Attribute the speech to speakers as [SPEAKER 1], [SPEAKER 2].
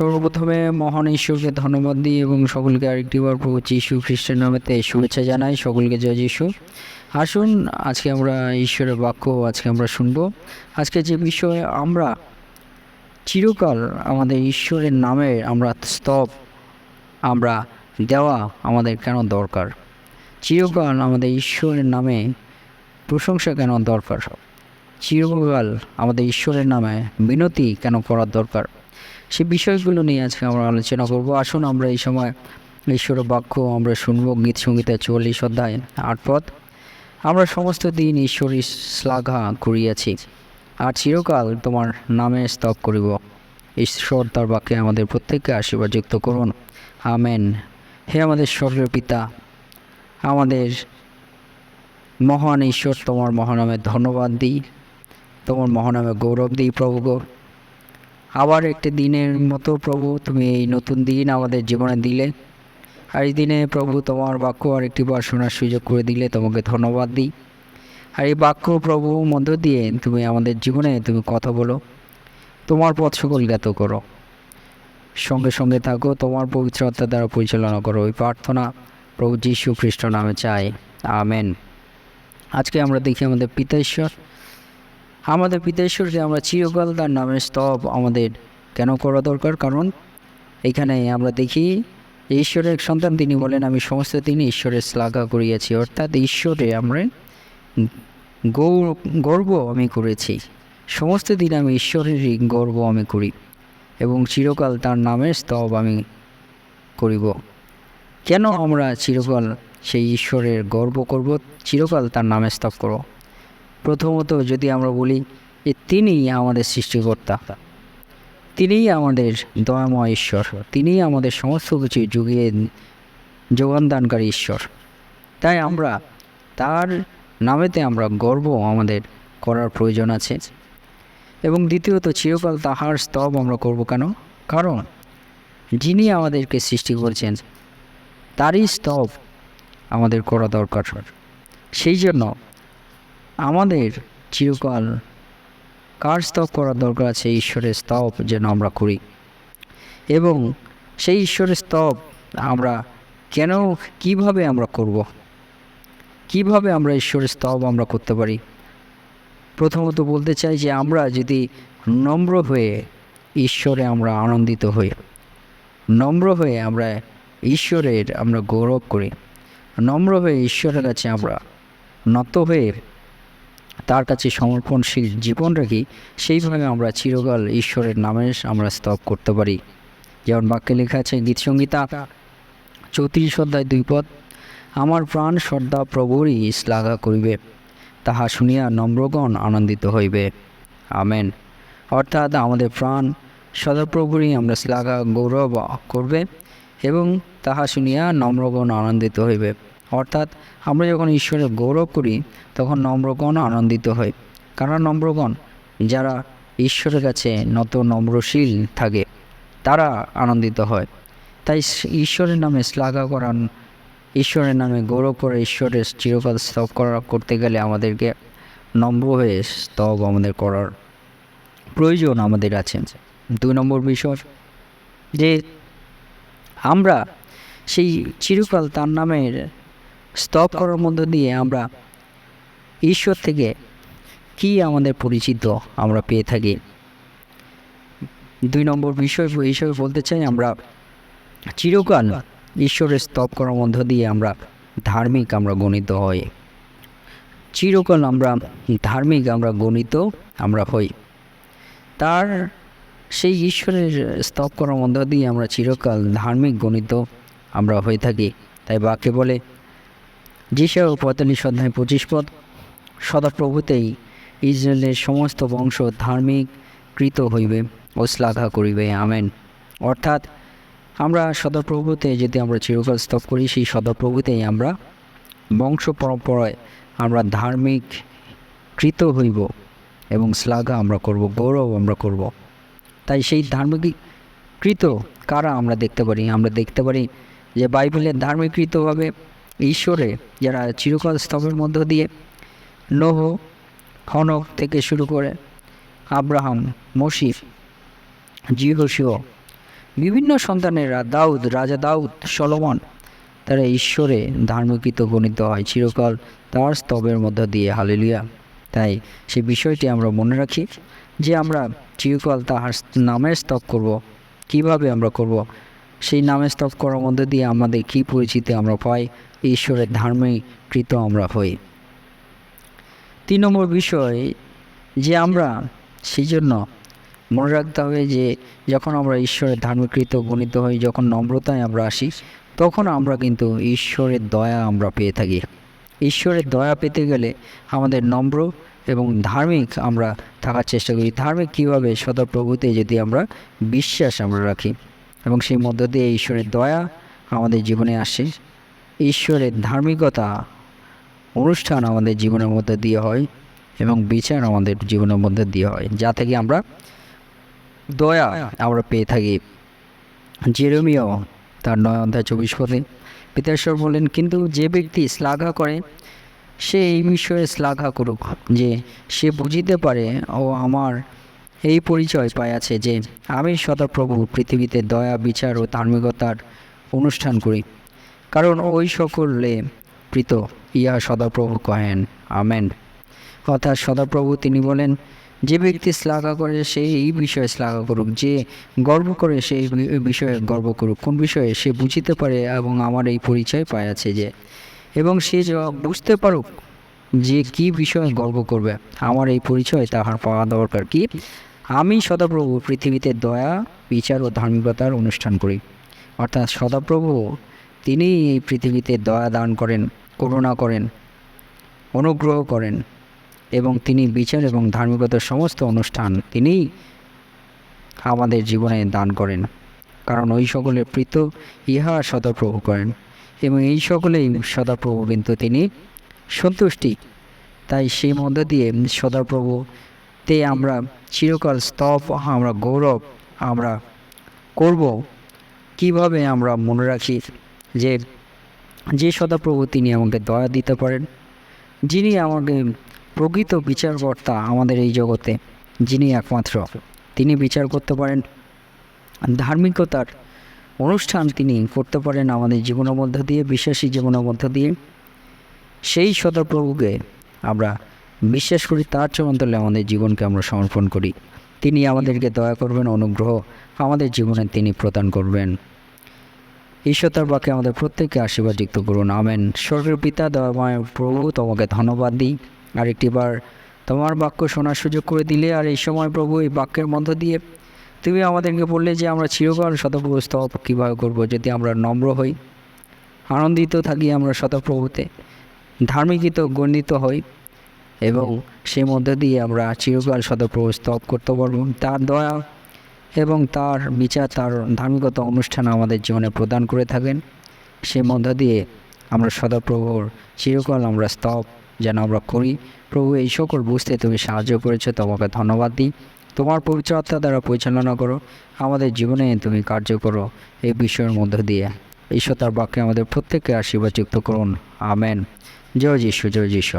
[SPEAKER 1] সর্বপ্রথমে মহান ঈশ্বরকে ধন্যবাদ দিই এবং সকলকে আরেকটিবার প্রভু যীশু খ্রিস্টের নামেতে শুভেচ্ছা জানাই। সকলকে জয় যীশু। আসুন, আজকে আমরা ঈশ্বরের বাক্য আজকে আমরা শুনব। আজকে যে বিষয়ে আমরা চিরকাল আমাদের ঈশ্বরের নামে আমরা স্তব, আমরা দেওয়া আমাদের কেন দরকার? চিরকাল আমাদের ঈশ্বরের নামে প্রশংসা কেন দরকার? চিরকাল আমাদের ঈশ্বরের নামে বিনতি কেন করার দরকার? সে বিষয়গুলো নিয়ে আজকে আমরা আলোচনা করব। আসুন আমরা এই সময় ঈশ্বরের বাক্য আমরা শুনব, গীত সঙ্গীতের চল্লিশ অধ্যায় আট পদ। আমরা সমস্ত দিন ঈশ্বরের শ্লাঘা করিয়াছি, আর চিরকাল তোমার নামে স্তব করিব। ঈশ্বর তার বাক্যে আমাদের প্রত্যেককে আশীর্বাদ যুক্ত করুন। আমেন। হে আমাদের স্বর্গের পিতা, আমাদের মহান ঈশ্বর, তোমার মহানামে ধন্যবাদ দিই। তোমার মহানামে গৌরব দিই প্রভু গো আবার একটি দিনের মতো প্রভু, তুমি এই নতুন দিন আমাদের জীবনে দিলে। আর এই দিনে প্রভু, তোমার বাক্য আর একটি বার শোনার সুযোগ করে দিলে তোমাকে ধন্যবাদ দিই। আর এই বাক্য প্রভু মধ্য দিয়ে তুমি আমাদের জীবনে তুমি কথা বলো। তোমার পথ সকল জ্ঞাত করো। সঙ্গে সঙ্গে থাকো, তোমার পবিত্র দ্বারা পরিচালনা করো। ওই প্রার্থনা প্রভু যীশু খ্রিস্ট নামে চাই। আমেন। আজকে আমরা দেখি আমাদের পিতা ঈশ্বর। আমাদের পিতা ঈশ্বরকে আমরা চিরকাল তার নামের স্তব আমাদের কেন করা দরকার? কারণ এখানে আমরা দেখি ঈশ্বরের সন্তান, তিনি বলেন, আমি সমস্ত দিন ঈশ্বরের শ্লাঘা করিয়াছি। অর্থাৎ ঈশ্বরে আমরা গৌর, গর্ব আমি করেছি। সমস্ত দিন আমি ঈশ্বরেরই গর্ব আমি করি এবং চিরকাল তার নামের স্তব আমি করিব। কেন আমরা চিরকাল সেই ঈশ্বরের গর্ব করব? চিরকাল তার নামে স্তব করব। প্রথমত যদি আমরা বলি যে তিনিই আমাদের সৃষ্টিকর্তা। তিনিই আমাদের দয়াময় ঈশ্বর। তিনিই আমাদের সমস্ত কিছু যুগিয়ে যোগান দানকারী ঈশ্বর। তাই আমরা তার নামেতে আমরা গর্ব আমাদের করার প্রয়োজন আছে। এবং দ্বিতীয়ত, চিরকাল তাহার স্তব আমরা করব কেন? কারণ যিনি আমাদেরকে সৃষ্টি করেছেন, তারই স্তব আমাদের করা দরকার। সেই জন্য আমাদের চিরকাল কার স্তব করার দরকার আছে, ঈশ্বরের স্তব যেন আমরা করি। এবং সেই ঈশ্বরের স্তব আমরা কেন, কীভাবে আমরা করব? কীভাবে আমরা ঈশ্বরের স্তব আমরা করতে পারি? প্রথমত বলতে চাই যে আমরা যদি নম্র হয়ে ঈশ্বরে আমরা আনন্দিত হই, নম্র হয়ে আমরা ঈশ্বরের আমরা গৌরব করি, নম্র হয়ে ঈশ্বরের কাছে আমরা নত হয়ে তার কাছে সমর্পণশীল জীবন রাখি সেইভাবে আমরা চিরকাল ঈশ্বরের নামে আমরা স্তব করতে পারি। যেমন বাক্যে লেখা আছে গীতসংগীতা চৌত্রিশ অধ্যায় দুই পদ, আমার প্রাণ শ্রদ্ধা প্রভুরই শ্লাঘা করিবে, তাহা শুনিয়া নম্রগণ আনন্দিত হইবে। আমেন। অর্থাৎ আমাদের প্রাণ সদাপ্রভুরই আমরা শ্লাঘা গৌরব করবে এবং তাহা শুনিয়া নম্রগণ আনন্দিত হইবে। অর্থাৎ আমরা যখন ঈশ্বরের গৌরব করি, তখন নম্রগণ আনন্দিত হয়। কারণ নম্রগণ? যারা ঈশ্বরের কাছে নত নম্রশীল থাকে, তারা আনন্দিত হয়। তাই ঈশ্বরের নামে শ্লাঘা করান, ঈশ্বরের নামে গৌরব করে ঈশ্বরের চিরকাল স্তব করা করতে গেলে আমাদেরকে নম্র হয়ে স্তব আমাদের করার প্রয়োজন আমাদের আছে। দুই নম্বর বিষয়, যে আমরা সেই চিরকাল তার নামের স্তব করার মধ্য দিয়ে আমরা ঈশ্বর থেকে কি আমাদের পরিচিত আমরা পেয়ে থাকি। দুই নম্বর বিষয় হিসেবে বলতে চাই আমরা চিরকাল ঈশ্বরের স্তব করার মধ্য দিয়ে আমরা ধার্মিক আমরা গণিত হই। চিরকাল আমরা ধার্মিক আমরা গণিত আমরা হই। তার সেই ঈশ্বরের স্তব করার মধ্য দিয়ে আমরা চিরকাল ধার্মিক গণিত আমরা হয়ে থাকি। তাই বাক্যে বলে যেসব পঁয়তাল্লিশ অধ্যায় পঁচিশ পদ সদাপ্রভুতেই ইসরায়েলের সমস্ত বংশ ধার্মিক কৃত হইবে ও শ্লাঘা করিবে। আমেন। অর্থাৎ আমরা সদাপ্রভুতে যদি আমরা চিরকাল স্তব করি, সেই সদাপ্রভুতেই আমরা বংশ পরম্পরায় আমরা ধার্মিক কৃত হইব এবং শ্লাঘা আমরা করব, গৌরব আমরা করব। তাই সেই ধার্মিক কৃত কারা আমরা দেখতে পারি? আমরা দেখতে পারি যে বাইবেলের ধার্মিকৃতভাবে ঈশ্বরে, যারা চিরকাল স্তবের মধ্য দিয়ে নোহ হনক থেকে শুরু করে আব্রাহাম মসিফ জিহসিও বিভিন্ন সন্তানেরা দাউদ, রাজা দাউদ, সলমন, তারা ঈশ্বরে ধার্মিকিত গণিত হয়, চিরকাল তার স্তবের মধ্য দিয়ে। হালেলুয়া। তাই সে বিষয়টি আমরা মনে রাখি যে আমরা চিরকাল তাহার নামের স্তব করব। কীভাবে আমরা করব? সেই নামের স্তব করার মধ্যে দিয়ে আমাদের কী পরিচিতি আমরা পাই? ঈশ্বরের ধার্মিকৃত আমরা হই। তিন নম্বর বিষয় যে আমরা সেই জন্য মনে রাখতে হবে যে যখন আমরা ঈশ্বরের ধার্মিকৃত গণিত হই, যখন নম্রতায় আমরা আসি, তখন আমরা কিন্তু ঈশ্বরের দয়া আমরা পেয়ে থাকি। ঈশ্বরের দয়া পেতে গেলে আমাদের নম্র এবং ধার্মিক আমরা থাকার চেষ্টা করি। ধার্মিক কীভাবে? সদাপ্রভুতে যদি আমরা বিশ্বাস আমরা রাখি এবং সেই মধ্য দিয়ে ঈশ্বরের দয়া আমাদের জীবনে আসে। ঈশ্বরের ধার্মিকতা অনুষ্ঠান আমাদের জীবনের মধ্যে দিয়ে হয় এবং বিচার আমাদের জীবনের মধ্যে দিয়ে হয়, যা থেকে আমরা দয়া আমরা পেয়ে থাকি। জেরমিও তার নয় অধ্যায় চব্বিশ পদে পিতাশ্বর বলেন কিন্তু যে ব্যক্তি শ্লাঘা করে, সে এই বিষয়ে শ্লাঘা করুক যে সে বুঝিতে পারে ও আমার এই পরিচয় পাইয়াছে যে আমি সদাপ্রভু পৃথিবীতে দয়া, বিচার ও ধার্মিকতার অনুষ্ঠান করি। কারণ ওই সকলে প্রীত। ইহা সদাপ্রভু কহেন, আমেন। অর্থাৎ সদাপ্রভু তিনি বলেন, যে ব্যক্তি শ্লাঘা করে, সে এই বিষয়ে শ্লাঘা করুক। যে গর্ব করে, সে বিষয়ে গর্ব করুক। কোন বিষয়ে? সে বুঝিতে পারে এবং আমার এই পরিচয় পাইয়াছে যে। এবং সে বুঝতে পারুক যে কি বিষয়ে গর্ব করবে, আমার এই পরিচয় তাহার পাওয়া দরকার কি? আমি সদাপ্রভু পৃথিবীতে দয়া, বিচার ও ধার্মিকতার অনুষ্ঠান করি। অর্থাৎ সদাপ্রভু তিনি এই পৃথিবীতে দয়া দান করেন, করুণা করেন, অনুগ্রহ করেন এবং তিনি বিচার এবং ধার্মিকতার সমস্ত অনুষ্ঠান তিনি আমাদের জীবনে দান করেন। কারণ ওই সকলের প্রীত ইহা সদাপ্রভু করেন এবং এই সকলেই সদাপ্রভু, কিন্তু তিনি সন্তুষ্টি। তাই সেই মধ্য দিয়ে সদাপ্রভুতে আমরা চিরকাল স্তব, আমরা গৌরব, আমরা করব। কীভাবে আমরা মনে রাখি? যে যে সদাপ্রভু তিনি আমাকে দয়া দিতে পারেন, যিনি আমাকে প্রকৃত বিচারকর্তা আমাদের এই জগতে, যিনি একমাত্র। তিনি বিচার করতে পারেন, ধার্মিকতার অনুষ্ঠান তিনি করতে পারেন আমাদের জীবনের মধ্য দিয়ে, বিশ্বাসী জীবনের মধ্য দিয়ে। সেই সদাপ্রভুকে আমরা বিশ্বাস করি, তার চরণতলে আমাদের জীবনকে আমরা সমর্পণ করি। তিনি আমাদেরকে দয়া করবেন, অনুগ্রহ আমাদের জীবনে তিনি প্রদান করবেন। ঈশ্বর বাক্যে আমাদের প্রত্যেককে আশীর্বাদ যুক্ত করুন। আমেন। স্বর্গের পিতা, দয়াময় প্রভু, তোমাকে ধন্যবাদ দিই। আরেকটিবার তোমার বাক্য শোনার সুযোগ করে দিলে, আর এই সময় প্রভু এই বাক্যের মধ্য দিয়ে তুমি আমাদেরকে বললে যে আমরা চিরকাল শতপ্রভু স্তব কীভাবে করব? যদি আমরা নম্র হই, আনন্দিত থাকি আমরা শতপ্রভুতে, ধার্মিকিত, গণ্ডিত হই, এবং সেই মধ্য দিয়ে আমরা চিরকাল শতপ্রভু স্তব করতে পারব। তার দয়া এবং তার বিচার, তার ধার্মিকতা অনুষ্ঠান আমাদের জীবনে প্রদান করে থাকেন। সে মধ্য দিয়ে আমরা সদাপ্রভুর চিরকাল আমরা স্তব যেন আমরা করি। প্রভু, এই সকল বুঝতে তুমি সাহায্য করেছ তোমাকে ধন্যবাদ দিই। তোমার পবিত্র আত্মা দ্বারা পরিচালনা করো। আমাদের জীবনে তুমি কার্য করো এই বিষয়ের মধ্য দিয়ে। ঈশ্বর তার বাক্যে আমাদের প্রত্যেককে আশীর্বাদ যুক্ত করুন। আমেন। জয় যিশু জয় যিশু।